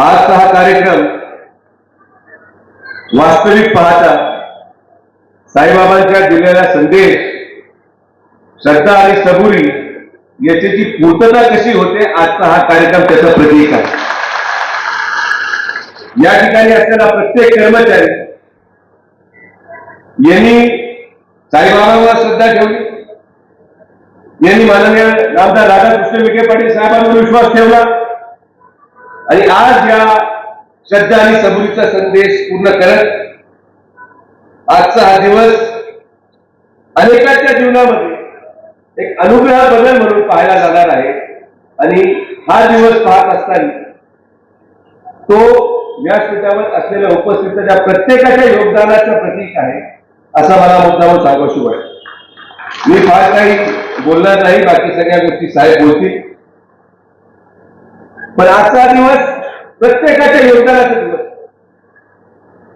आजचा हा कार्यक्रम वास्तविक पाहता साईबाबांच्या दिलेला संदेश श्रद्धा आणि सबुरी याची पूर्तता कशी होते आजचा हा कार्यक्रम त्याचं प्रतीक आहे. या ठिकाणी असलेला प्रत्येक कर्मचारी यांनी साईबाबांवर श्रद्धा ठेवली. यांनी माननीय रामदार राधाकृष्ण विखे पाटील साहेबांवर विश्वास ठेवला. आणि आज या श्रद्धा आणि सबुरीचा संदेश पूर्ण करत आजचा हा दिवस अनेकांच्या जीवनामध्ये एक अनुग्रह बदल म्हणून पाहायला जाणार आहे. आणि हा दिवस पाहत असताना तो व्यासपीठावर असलेल्या उपस्थितीच्या प्रत्येकाच्या योगदानाचं प्रतीक आहे असा मला मुद्दाम सांगावशी वाटतं मी फार काही बोलणार नाही बाकी सगळ्या गोष्टी साहेब बोलतील. पण आजचा दिवस प्रत्येकाच्या योगदानाचा दिवस.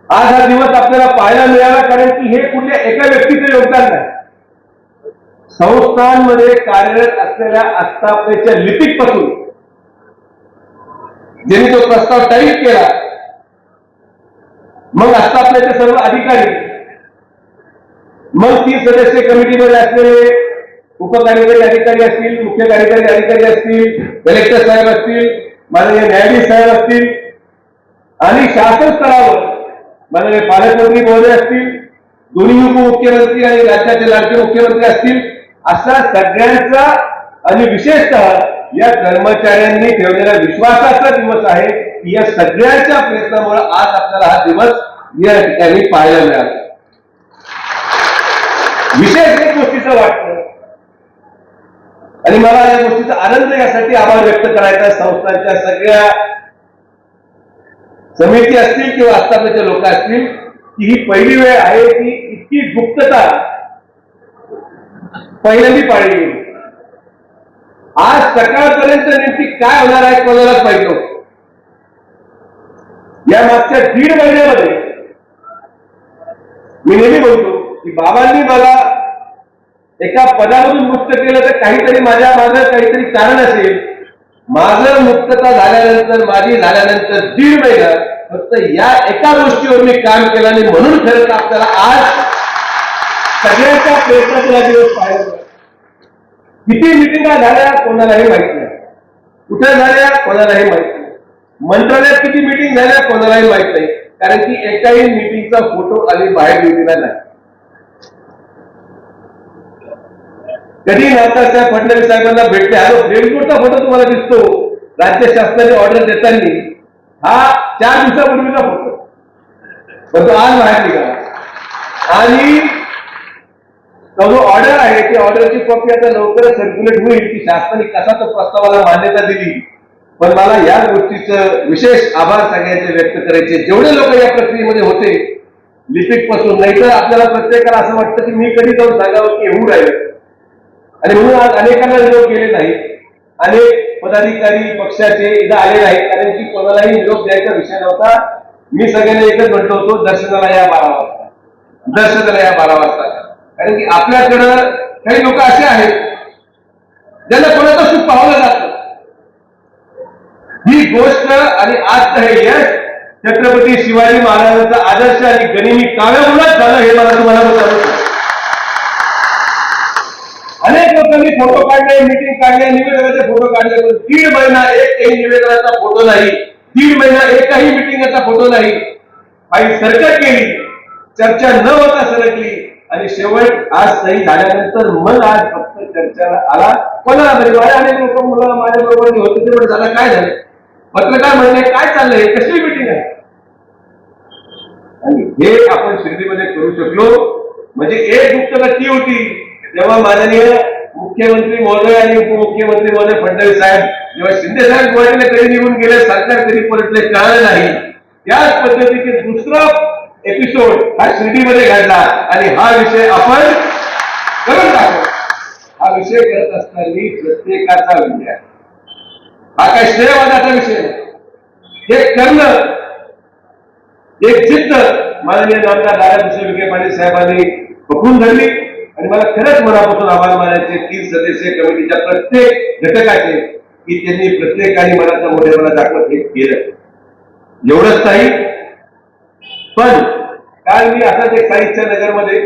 आज हा दिवस आपल्याला पाहायला मिळाला कारण की हे कुठल्या एका व्यक्तीचं योगदान नाही. संस्थांमध्ये कार्यरत असलेल्या आस्थापनेच्या लिपिकपासून ज्यांनी तो प्रस्ताव तयार केला मग आस्थापनेचे सर्व अधिकारी मग ती सदस्य कमिटीमध्ये असलेले उपकार्यकारी अधिकारी असतील मुख्य कार्यकारी अधिकारी असतील कलेक्टर साहेब असतील माननीय न्यायाधीश साहेब असतील आणि शासन स्तरावर माननीय पालकमंत्री महोदय असतील दोन्ही उपमुख्यमंत्री आणि राज्याचे लाडके मुख्यमंत्री असतील असा सगळ्यांचा आणि विशेषतः या कर्मचाऱ्यांनी ठेवलेला विश्वासाचा दिवस आहे. की या सगळ्यांच्या प्रयत्नामुळे आज आपल्याला हा दिवस या ठिकाणी पाहायला मिळाला. विशेष एक गोष्टीचं वाटतं आणि मला या गोष्टीचा आनंद यासाठी आभार व्यक्त करायचा आहे. संस्थांच्या सगळ्या समिती असतील किंवा आस्थापनेचे लोक असतील की ही पहिली वेळ आहे की इतकी गुप्तता पहिल्यांदी पाळली गेली. आज सकाळपर्यंत नेमकी काय होणार आहे कोणालाच पाहिजे या मागच्या दीड महिन्यामध्ये मी नेहमी बोलतो की बाबांनी मला एका पदामधून मुक्त केलं तर काहीतरी माझ्या माझं काहीतरी कारण असेल. माझं मुक्तता झाल्यानंतर माझी झाल्यानंतर दीड महिना फक्त या एका गोष्टीवर मी काम केलं आणि म्हणून खरं तर आपल्याला आज सगळ्यांच्या प्रयत्नातला दिवस पाहायला किती मिटिंगा झाल्या कोणालाही माहिती नाही. कुठे झाल्या कोणालाही माहिती नाही. मंत्रालयात किती मिटिंग झाल्या कोणालाही माहीत नाही. कारण की एकाही मिटिंगचा फोटो आधी बाहेर दिलेला नाही. कधी नाथसाहेब फडणवीस साहेबांना भेटले? हा जो रेनकोटचा फोटो तुम्हाला दिसतो. राज्य शासनाने ऑर्डर देताना. हा चार दिवसापूर्वीचा फोटो पण तो आज माहिती का आणि तो जो ऑर्डर आहे ती ऑर्डरची कॉपी आता लवकरच सर्क्युलेट होईल की शासनाने कसा तो प्रस्तावाला मान्यता दिली. पण मला या गोष्टीचं विशेष आभार सांगायचे व्यक्त करायचे. जेवढे लोक या प्रक्रियेमध्ये होते लिपिकपासून नाहीतर आपल्याला प्रत्येकाला असं वाटतं की मी कधी जाऊन सांगावं की येऊ राहिलं आणि म्हणून आज अनेकांना निरोप गेले नाहीत. अनेक पदाधिकारी पक्षाचे इथं आले नाहीत. कारण की कोणालाही निरोप द्यायचा विषय नव्हता. मी सगळ्यांना एकच म्हटलं होतो दर्शनाला या बारा वाजता. दर्शनाला या बारा वाजता. कारण की आपल्याकडं काही लोक असे आहेत ज्यांना कोणाचं सुख पावलं जात ही गोष्ट आणि आज हे यश छत्रपती शिवाजी महाराजांचा आदर्श आणि गनिमी काव्यामुळेच झालं हे मला तुम्हाला सांगतो अनेक लोकांनी फोटो काढले मिटिंग काढले निवेदनाचे फोटो काढले पण दीड महिना एकही निवेदनाचा फोटो नाही. दीड महिना एकही मिटिंगचा फोटो नाही. काही सरकार केली. चर्चा न होता सरकली. आणि शेवट आज सही झाल्यानंतर मन आज फक्त चर्चेला आला. कोणाला तरी माझ्या अनेक लोक मुलाला माझ्या बरोबर होते तेवढं झालं. काय झालं? पत्रकार म्हणले काय चाललंय? कसली मिटिंग आहे? आणि हे आपण शिर्डीमध्ये करू शकलो. म्हणजे एक गुप्तता ती होती. तेव्हा माननीय मुख्यमंत्री महोदय आणि उपमुख्यमंत्री महोदय फडणवीस साहेब जेव्हा शिंदे साहेब गोव्याला कधी निघून गेले सरकार कधी परतले कळलं नाही. त्याच पद्धतीचे दुसरा एपिसोड हा शिर्डीमध्ये घडला आणि हा विषय आपण करून टाकू. हा विषय करत असताना प्रत्येकाचा विषय हा काय श्रेयवादाचा विषय हे करणं एक जिद्द माननीय नामदार दादाकृष्ण विखे पाटील साहेबांनी पकडून धरली. आणि मला खरंच मनापासून आभार मानायचे तीन सदस्य कमिटीच्या प्रत्येक घटकाचे की त्यांनी प्रत्येकाने मनाचा मोठेपणा दाखवत हे केलं. एवढंच नाही पण काल मी असाच एक साहित्य नगरमध्ये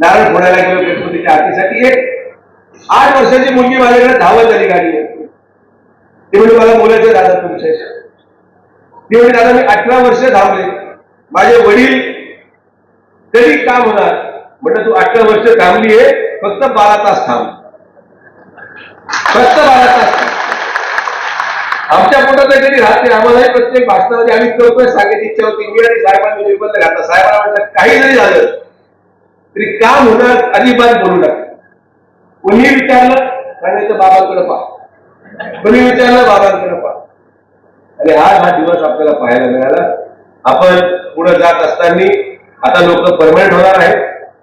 नारळ फोडायला गेलो गणपतीच्या आरतीसाठी. एक आठ वर्षाची मुलगी माझ्याकडे धावत आली गाडी ते म्हणजे मला बोलायचं दादा तुमच्याशी ते म्हणजे दादा मी अठरा वर्ष धावले. माझे वडील कधी काम होणार? म्हटलं तू अठरा वर्ष थांबली आहे फक्त बारा तास थांब. फक्त बारा तास आमच्या पोटात कधी राहते आम्हालाही प्रत्येक भाषणामध्ये आम्ही करतोय सांगायची इच्छा होती. मी आणि साहेबांनी निर्बंध घातला साहेबांना म्हटलं काही जरी झालं तरी काम होणार अजिबात बोलू नका. कोणी विचारलं सांगायचं बाबांकडे पहा. कोणी विचारलं बाबांकडे पहा. आणि आज हा दिवस आपल्याला पाहायला मिळाला. आपण पुढे जात असताना आता लोक परमनंट होणार आहेत.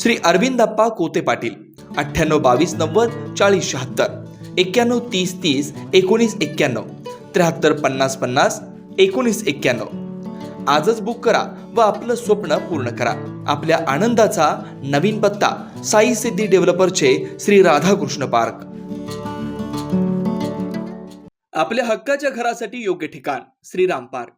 श्री अरविंदप्पा कोते पाटील अठ्ठ्याण्णव बावीस नव्वद चाळीस शहात्तर एक्क्याण्णव तीस तीस एकोणीस एक्क्याण्णव त्र्याहत्तर पन्नास पन्नास एकोणीस एक्क्याण्णव. आजच बुक करा व आपलं स्वप्न पूर्ण करा. आपल्या आनंदाचा नवीन पत्ता साई सिद्धी डेव्हलपरचे श्री राधाकृष्ण पार्क. आपल्या हक्काच्या घरासाठी योग्य ठिकाण श्रीराम पार्क.